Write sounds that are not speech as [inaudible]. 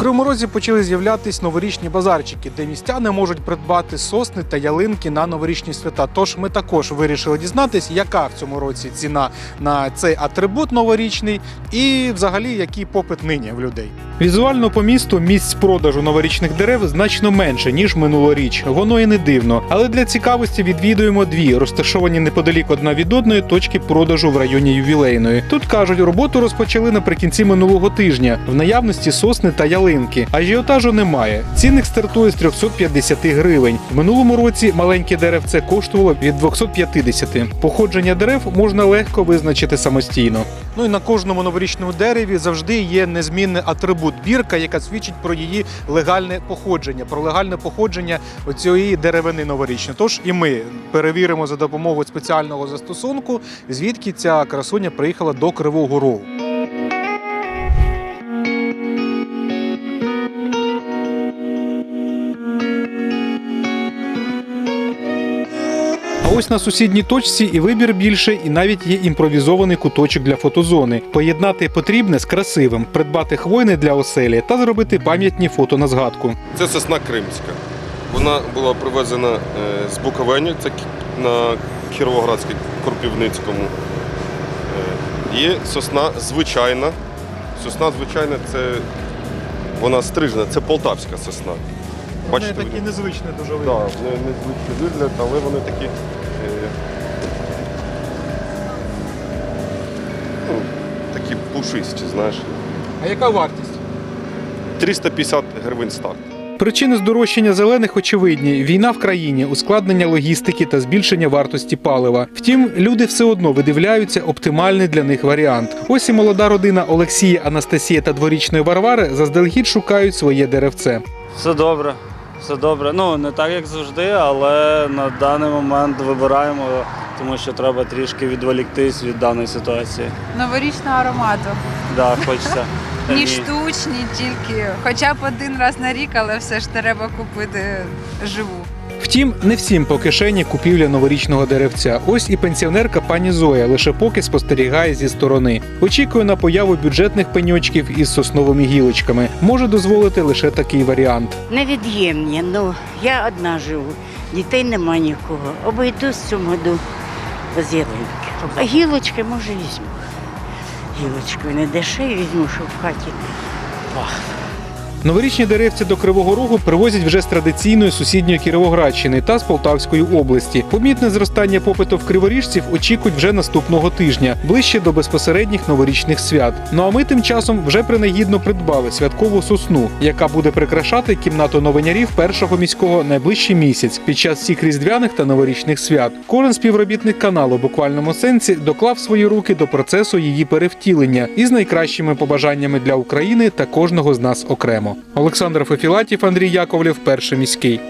Кривому Розі почали з'являтись новорічні базарчики, де містяни можуть придбати сосни та ялинки на новорічні свята. Тож ми також вирішили дізнатись, яка в цьому році ціна на цей атрибут новорічний, і взагалі який попит нині в людей. Візуально по місту місць продажу новорічних дерев значно менше ніж минулоріч. Воно і не дивно. Але для цікавості відвідуємо дві розташовані неподалік одна від одної точки продажу в районі ювілейної. Тут кажуть, роботу розпочали наприкінці минулого тижня. В наявності сосни та ялинки. Ажіотажу немає. Цінник стартує з 350 гривень. В минулому році маленьке деревце коштувало від 250. Походження дерев можна легко визначити самостійно. Ну і на кожному новорічному дереві завжди є незмінний атрибут бірка, яка свідчить про її легальне походження, про легальне походження цієї деревини новорічної. Тож і ми перевіримо за допомогою спеціального застосунку, звідки ця красуня приїхала до Кривого Рогу. Ось на сусідній точці і вибір більше, і навіть є імпровізований куточок для фотозони. Поєднати потрібне з красивим, придбати хвойне для оселі та зробити пам'ятні фото на згадку. Це сосна кримська. Вона була привезена е, з Буковені, це на Кіровоградській Кропивницькому. Е, Є сосна звичайна. Сосна звичайна це вона стрижена, це полтавська сосна. Бачите, вони- незвичні дуже Так, вони незвичний вигляд, але вони такі. е, ну, такі пушисті, знаєш. А яка вартість? 350 гривень старт. Причини здорожчання зелених очевидні: війна в країні, ускладнення логістики та збільшення вартості палива. Втім, люди все одно видивляються оптимальний для них варіант. Ось і молода родина Олексія, Анастасія та дворічної Варвари заздалегідь шукають своє деревце. Все добре, все добре. Ну не так як завжди, але на даний момент вибираємо, тому що треба трішки відволіктись від даної ситуації. Новорічного аромату. Да, хочеться. [laughs] Ні Ні. штучні, тільки хоча б один раз на рік, але все ж треба купити живу. Втім, не всім по кишені купівля новорічного деревця. Ось і пенсіонерка пані Зоя лише поки спостерігає зі сторони. Очікує на появу бюджетних пеньочків із сосновими гілочками. Може дозволити лише такий варіант. Невід'ємні. Ну, я одна живу, дітей нема нікого. Обійдусь в цьому году без ялинки. А гілочки, може, візьму. Гілочки не дешеві візьму, щоб в хаті пахло. Новорічні деревці до Кривого Рогу привозять вже з традиційної сусідньої Кіровоградщини та з Полтавської області. Помітне зростання попиту в криворіжців очікують вже наступного тижня, ближче до безпосередніх новорічних свят. Ну а ми тим часом вже принагідно придбали святкову сосну, яка буде прикрашати кімнату новинярів першого міського найближчий місяць під час всіх різдвяних та новорічних свят. Кожен співробітник каналу буквальному сенсі доклав свої руки до процесу її перевтілення із найкращими побажаннями для України та кожного з нас окремо. Олександр Фефілатів, Андрій Яковлів, перший міський.